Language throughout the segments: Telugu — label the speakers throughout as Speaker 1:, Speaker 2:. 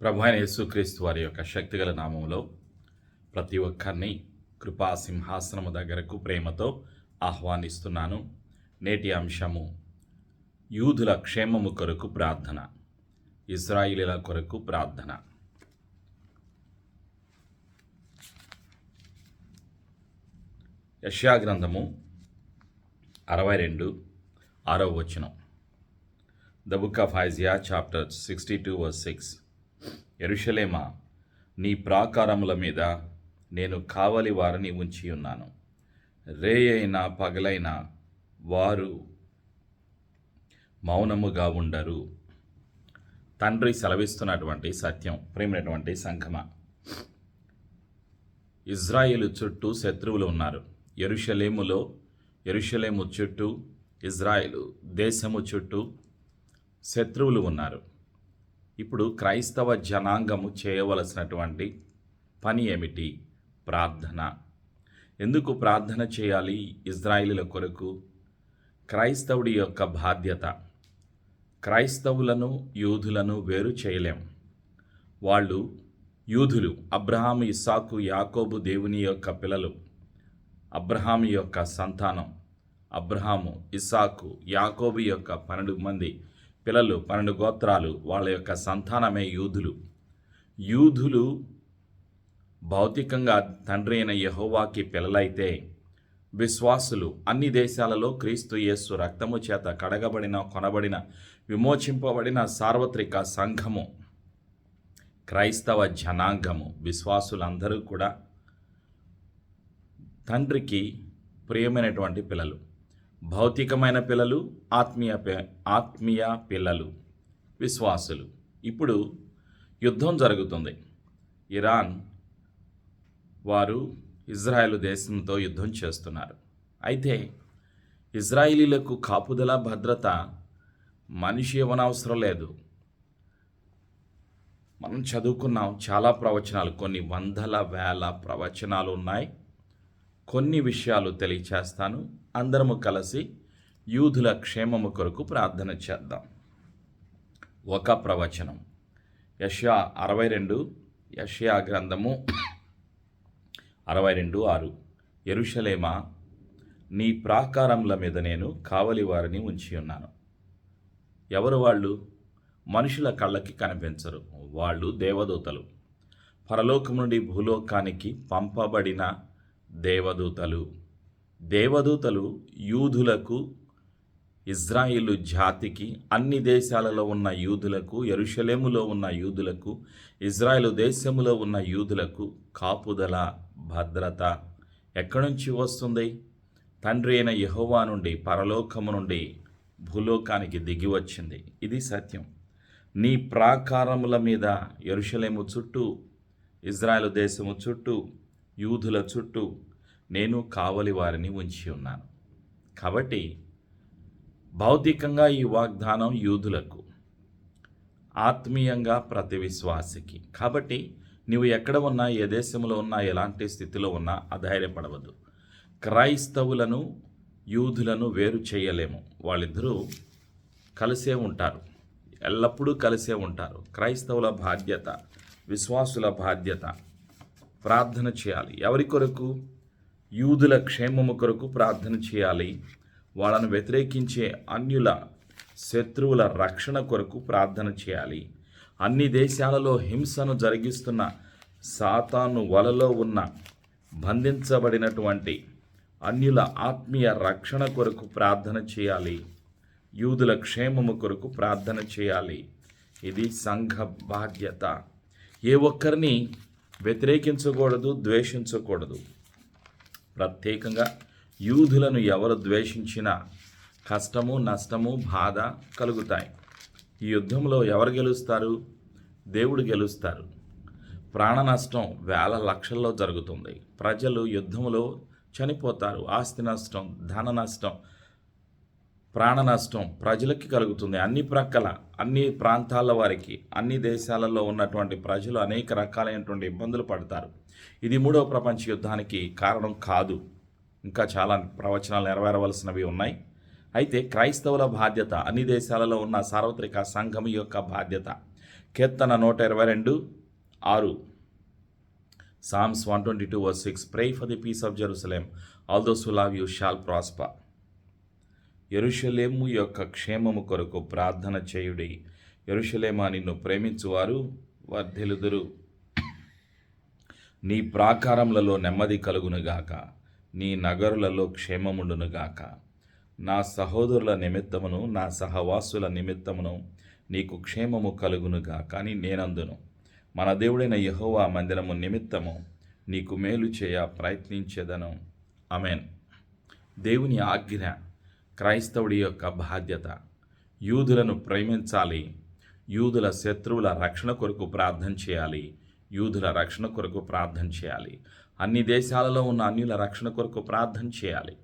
Speaker 1: ప్రభు అయిన యేసుక్రీస్తు వారి యొక్క శక్తిగల నామంలో ప్రతి ఒక్కరిని కృపా సింహాసనము దగ్గరకు ప్రేమతో ఆహ్వానిస్తున్నాను. నేటి అంశము యూదుల క్షేమము కొరకు ప్రార్థన ఇజ్రాయిలీల కొరకు ప్రార్థన. యష్యా గ్రంథము అరవై రెండు ఆరవ వచనం. The book of Isaiah chapter sixty two verse six. ఎరుషలేమా? నీ ప్రాకారముల మీద నేను కావలి వారిని ఉంచి ఉన్నాను. రే అయినా పగలైన వారు మౌనముగా ఉండరు. తండ్రి సెలవిస్తున్నటువంటి సత్యం ప్రేమైనటువంటి సంఘమ? ఇజ్రాయేలు చుట్టూ శత్రువులు ఉన్నారు. ఎరుషలేములో ఎరుషలేము చుట్టూ ఇజ్రాయేలు దేశము చుట్టూ శత్రువులు ఉన్నారు. ఇప్పుడు క్రైస్తవ జనాంగము చేయవలసినటువంటి పని ఏమిటి? ప్రార్థన. ఎందుకు ప్రార్థన చేయాలి ఇజ్రాయిలీల కొరకు? క్రైస్తవుడి యొక్క బాధ్యత. క్రైస్తవులను యూదులను వేరు చేయలేం. వాళ్ళు యూదులు అబ్రహాం ఇస్సాకు యాకోబు దేవుని యొక్క పిల్లలు అబ్రహాం యొక్క సంతానం అబ్రహాము ఇస్సాకు యాకోబు యొక్క పన్నెండు మంది పిల్లలు పన్నెండు గోత్రాలు వాళ్ళ యొక్క సంతానమే యూదులు. యూదులు భౌతికంగా తండ్రి అయిన యహోవాకి పిల్లలైతే విశ్వాసులు. అన్ని దేశాలలో క్రీస్తు యేస్సు రక్తము చేత కడగబడిన కొనబడిన విమోచింపబడిన సార్వత్రిక సంఘము. క్రైస్తవ జనాంగము. విశ్వాసులందరూ కూడా తండ్రికి ప్రియమైనటువంటి పిల్లలు. భౌతికమైన పిల్లలు ఆత్మీయ ఆత్మీయ పిల్లలు విశ్వాసులు. ఇప్పుడు యుద్ధం జరుగుతుంది. ఇరాన్ వారు ఇజ్రాయెల్ దేశంతో యుద్ధం చేస్తున్నారు. అయితే ఇజ్రాయిలీలకు కాపుదల భద్రత మనిషి ఇవ్వనవసరం లేదు. మనం చదువుకున్నాం చాలా ప్రవచనాలు కొన్ని వందల వేల ప్రవచనాలు ఉన్నాయి. కొన్ని విషయాలు తెలియచేస్తాను. అందరము కలిసి యూదుల క్షేమము కొరకు ప్రార్థన చేద్దాం. ఒక ప్రవచనం. యష్యా అరవై రెండు యష్యా గ్రంథము అరవై రెండు ఆరు. ఎరుషలేమా నీ ప్రాకారముల మీద నేను కావలి వారిని ఉంచి ఉన్నాను. ఎవరు వాళ్ళు? మనుషుల కళ్ళకి కనిపించరు. వాళ్ళు దేవదూతలు. పరలోకం నుండి భూలోకానికి పంపబడిన దేవదూతలు. దేవదూతలు యూదులకు ఇజ్రాయిలు జాతికి అన్ని దేశాలలో ఉన్న యూదులకు ఎరుషలేములో ఉన్న యూదులకు ఇజ్రాయిలు దేశములో ఉన్న యూదులకు కాపుదల భద్రత ఎక్కడి నుంచి వస్తుంది? తండ్రి అయిన యహోవా నుండి పరలోకము నుండి భూలోకానికి దిగి వచ్చింది. ఇది సత్యం. నీ ప్రాకారముల మీద ఎరుషలేము చుట్టూ ఇజ్రాయెల్ దేశము చుట్టూ యూదుల చుట్టూ నేను కావలి వారిని ఉంచి ఉన్నాను. కాబట్టి భౌతికంగా ఈ వాగ్దానం యూదులకు ఆత్మీయంగా ప్రతి విశ్వాసికి. కాబట్టి నీవు ఎక్కడ ఉన్నా ఏ దేశంలో ఉన్నా ఎలాంటి స్థితిలో ఉన్నా అధైర్యపడవద్దు. క్రైస్తవులను యూదులను వేరు చేయలేము. వాళ్ళిద్దరూ కలిసే ఉంటారు. ఎల్లప్పుడూ కలిసే ఉంటారు. క్రైస్తవుల బాధ్యత విశ్వాసుల బాధ్యత. ప్రార్థన చేయాలి. ఎవరి కొరకు? యూదుల క్షేమము కొరకు ప్రార్థన చేయాలి. వాళ్ళను వ్యతిరేకించే అన్యుల శత్రువుల రక్షణ కొరకు ప్రార్థన చేయాలి. అన్ని దేశాలలో హింసను జరిగిస్తున్న సాతాను వలలో ఉన్న బంధించబడినటువంటి అన్యుల ఆత్మీయ రక్షణ కొరకు ప్రార్థన చేయాలి. యూదుల క్షేమము కొరకు ప్రార్థన చేయాలి. ఇది సంఘ బాధ్యత. ఏ ఒక్కరిని వ్యతిరేకించకూడదు ద్వేషించకూడదు. ప్రత్యేకంగా యూదులను ఎవరు ద్వేషించినా కష్టము నష్టము బాధ కలుగుతాయి. ఈ యుద్ధంలో ఎవరు గెలుస్తారు? దేవుడు గెలుస్తారు. ప్రాణ నష్టం వేల లక్షల్లో జరుగుతుంది. ప్రజలు యుద్ధంలో చనిపోతారు. ఆస్తి నష్టం ధన నష్టం ప్రాణ నష్టం ప్రజలకి కలుగుతుంది. అన్ని ప్రక్కల అన్ని ప్రాంతాల వారికి అన్ని దేశాలలో ఉన్నటువంటి ప్రజలు అనేక రకాలైనటువంటి ఇబ్బందులు పడతారు. ఇది మూడవ ప్రపంచ యుద్ధానికి కారణం కాదు. ఇంకా చాలా ప్రవచనాలు నెరవేరవలసినవి ఉన్నాయి. అయితే క్రైస్తవుల బాధ్యత అన్ని దేశాలలో ఉన్న సార్వత్రిక సంఘం యొక్క బాధ్యత. కీర్తన నూట ఇరవై రెండు ఆరు. Psalms one twenty two verse six. Pray for the peace of Jerusalem all those who love you shall prosper ఎరుషలేము యొక్క క్షేమము కొరకు ప్రార్థన చేయుడి. ఎరుషలేమా నిన్ను ప్రేమించువారు? వర్ధిలుదురు నీ ప్రాకారములలో నెమ్మది కలుగునుగాక. నీ నగరులలో క్షేమముండునుగాక. నా సహోదరుల నిమిత్తమును నా సహవాసుల నిమిత్తమును నీకు క్షేమము కలుగునుగాక అని నేనందును. మన దేవుడైన యహోవా మందిరము నిమిత్తము నీకు మేలు చేయ ప్రయత్నించేదను. అమెన్ దేవుని ఆజ్ఞ క్రైస్తవుడి యొక్క బాధ్యత. యూదులను ప్రేమించాలి. యూదుల శత్రువుల రక్షణ కొరకు ప్రార్థన చేయాలి. యూదుల రక్షణ కొరకు ప్రార్థన చేయాలి. అన్ని దేశాలలో ఉన్న అన్యుల రక్షణ కొరకు ప్రార్థన చేయాలి.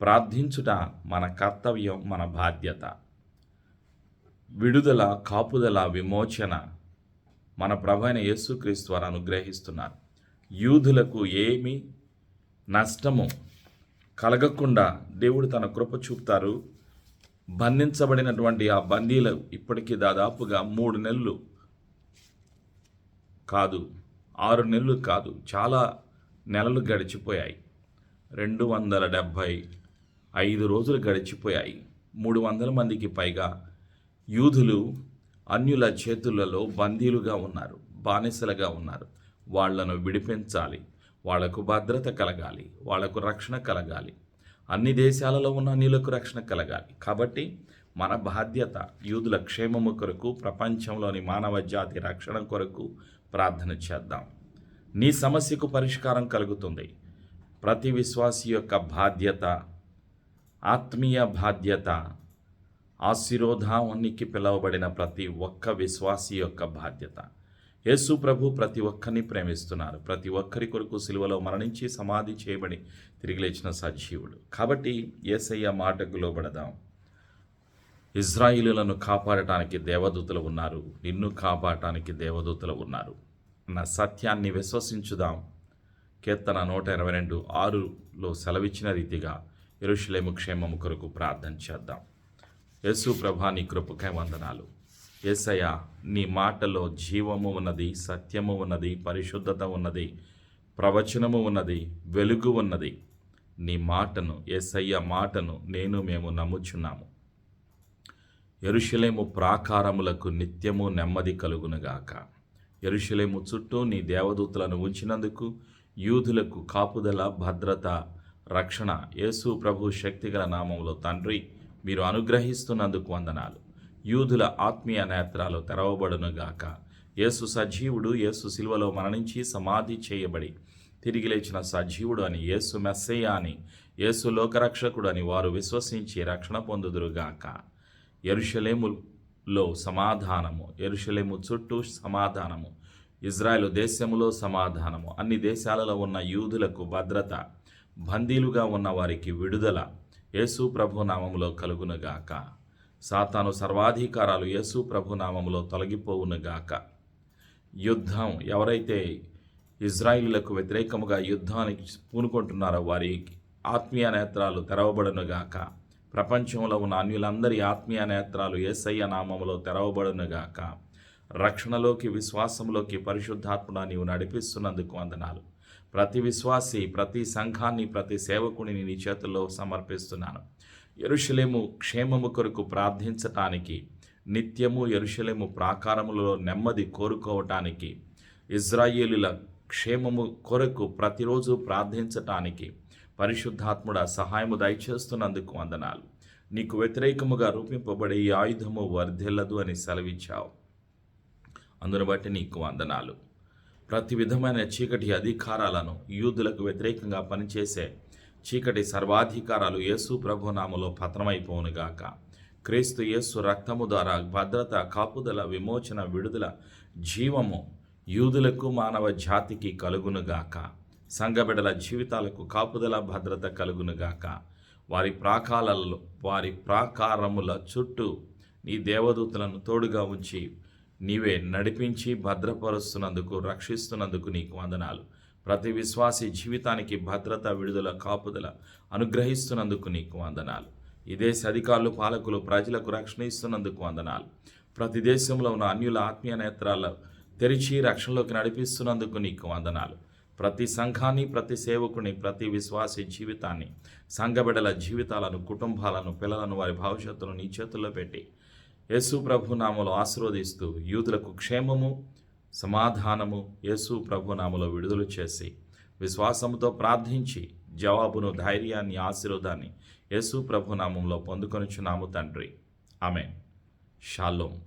Speaker 1: ప్రార్థించుట మన కర్తవ్యం మన బాధ్యత. విడుదల కాపుదల విమోచన మన ప్రభైన యేసుక్రీస్తు వారు అనుగ్రహిస్తున్నారు. యూదులకు ఏమి నష్టము కలగకుండా దేవుడు తన కృప చూపుతారు. బంధించబడినటువంటి ఆ బందీలు ఇప్పటికీ దాదాపుగా మూడు నెలలు కాదు ఆరు నెలలు కాదు చాలా నెలలు గడిచిపోయాయి. రెండు వందల డెబ్భై ఐదు రోజులు గడిచిపోయాయి. మూడు వందల మందికి పైగా యూదులు అన్యుల చేతులలో బందీలుగా ఉన్నారు బానిసలుగా ఉన్నారు. వాళ్ళను విడిపించాలి. వాళ్ళకు భద్రత కలగాలి వాళ్ళకు రక్షణ కలగాలి. అన్ని దేశాలలో ఉన్న నీలకు రక్షణ కలగాలి. కాబట్టి మన బాధ్యత యూదుల క్షేమము కొరకు ప్రపంచంలోని మానవ జాతి రక్షణ కొరకు ప్రార్థన చేద్దాం. నీ సమస్యకు పరిష్కారం కలుగుతుంది. ప్రతి విశ్వాసి యొక్క బాధ్యత ఆత్మీయ బాధ్యత ఆశీరోధానికి పిలువబడిన ప్రతి ఒక్క విశ్వాసి యొక్క బాధ్యత. యేసు ప్రభు ప్రతి ఒక్కరిని ప్రేమిస్తున్నారు. ప్రతి ఒక్కరి కొరకు సిలువలో మరణించి సమాధి చేయబడి తిరిగి లేచిన సజీవుడు. కాబట్టి ఏసయ్య మాటకు లోబడదాం. ఇజ్రాయిలులను కాపాడటానికి దేవదూతలు ఉన్నారు. నిన్ను కాపాడటానికి దేవదూతలు ఉన్నారు. అన్న సత్యాన్ని విశ్వసించుదాం. కీర్తన నూట ఇరవై రెండు ఆరులో సెలవిచ్చిన రీతిగా ఎరుషులేము క్షేమము కొరకు ప్రార్థన చేద్దాం. యేసు ప్రభా నీ కృపకై వందనాలు. ఏసయ నీ మాటలో జీవము ఉన్నది సత్యము ఉన్నది పరిశుద్ధత ఉన్నది ప్రవచనము ఉన్నది వెలుగు ఉన్నది. నీ మాటను ఏసయ్య మాటను నేను మేము నమ్ముచున్నాము. ఎరుషలేము ప్రాకారములకు నిత్యము నెమ్మది కలుగునుగాక. ఎరుషలేము చుట్టూ నీ దేవదూతలను ఉంచినందుకు యూదులకు కాపుదల భద్రత రక్షణ యేసు ప్రభు శక్తిగల నామంలో తండ్రి మీరు అనుగ్రహిస్తున్నందుకు వందనాలు. యూదుల ఆత్మీయ నేత్రాలు తెరవబడునుగాక. యేసు సజీవుడు యేసు శిల్వలో మరణించి సమాధి చేయబడి తిరిగి లేచిన సజీవుడు అని యేసు మెస్సయ్య అని యేసు లోకరక్షకుడు అని వారు విశ్వసించి రక్షణ పొందుదురుగాక. ఎరుషలేములో సమాధానము ఎరుషలేము చుట్టూ సమాధానము ఇజ్రాయెల్ దేశములో సమాధానము అన్ని దేశాలలో ఉన్న యూదులకు భద్రత బందీలుగా ఉన్న వారికి విడుదల యేసు ప్రభు నామములో కలుగునుగాక. సాతాను సర్వాధికారాలు యేసు ప్రభు నామములో తొలగిపోవునుగాక. యుద్ధం ఎవరైతే ఇజ్రాయిలకు వ్యతిరేకముగా యుద్ధానికి పూనుకుంటున్నారో వారి ఆత్మీయ నేత్రాలు తెరవబడునుగాక. ప్రపంచంలో ఉన్న అన్యులందరి ఆత్మీయ నేత్రాలు ఏసయ్య నామములో తెరవబడునుగాక. రక్షణలోకి విశ్వాసంలోకి పరిశుద్ధాత్మడా నీవు నడిపిస్తున్నందుకు వందనాలు. ప్రతి విశ్వాసి ప్రతి సంఘాన్ని ప్రతి సేవకుని నీ చేతుల్లో సమర్పిస్తున్నాను. ఎరుషలేము క్షేమము కొరకు ప్రార్థించటానికి నిత్యము ఎరుషలేము ప్రాకారములలో నెమ్మది కోరుకోవటానికి ఇజ్రాయేలుల క్షేమము కొరకు ప్రతిరోజు ప్రార్థించటానికి పరిశుద్ధాత్ముడ సహాయము దయచేస్తున్నందుకు వందనాలు. నీకు వ్యతిరేకముగా రూపింపబడే ఈ ఆయుధము వర్ధిల్లదు అని సెలవిచ్చావు. అందును బట్టి నీకు వందనాలు. ప్రతి విధమైన చీకటి అధికారాలను యూదులకు వ్యతిరేకంగా పనిచేసే చీకటి సర్వాధికారాలు యేసు ప్రభునామలో పతనమైపోనుగాక. క్రీస్తు యేసు రక్తము ద్వారా భద్రత కాపుదల విమోచన విడుదల జీవము యూదులకు మానవ జాతికి కలుగునుగాక. సంఘబిడల జీవితాలకు కాపుదల భద్రత కలుగునుగాక. వారి ప్రాకాలలో వారి ప్రాకారముల చుట్టూ నీ దేవదూతలను తోడుగా ఉంచి నీవే నడిపించి భద్రపరుస్తున్నందుకు రక్షిస్తున్నందుకు నీకు వందనాలు. ప్రతి విశ్వాసి జీవితానికి భద్రత విడుదల కాపుదల అనుగ్రహిస్తున్నందుకు నీకు వందనాలు. ఈ దేశ అధికారులు పాలకులు ప్రజలకు రక్షణ ఇస్తున్నందుకు వందనాలు. ప్రతి దేశంలో ఉన్న అన్యుల ఆత్మీయ నేత్రాలు తెరిచి రక్షణలోకి నడిపిస్తున్నందుకు నీకు వందనాలు. ప్రతి సంఘాన్ని ప్రతి సేవకుని ప్రతి విశ్వాసి జీవితాన్ని సంఘబిడల జీవితాలను కుటుంబాలను పిల్లలను వారి భవిష్యత్తును నీ చేతుల్లో పెట్టి యేసు ప్రభు నామలు ఆశీర్వదిస్తూ యూదులకు క్షేమము సమాధానము యేసు ప్రభు నామలో విడుదల చేసి విశ్వాసముతో ప్రార్థించి జవాబును ధైర్యాన్ని ఆశీర్వాదాన్ని యేసు ప్రభు నామంలో పొందుకొనుచున్నాము తండ్రి. ఆమె షాలోం.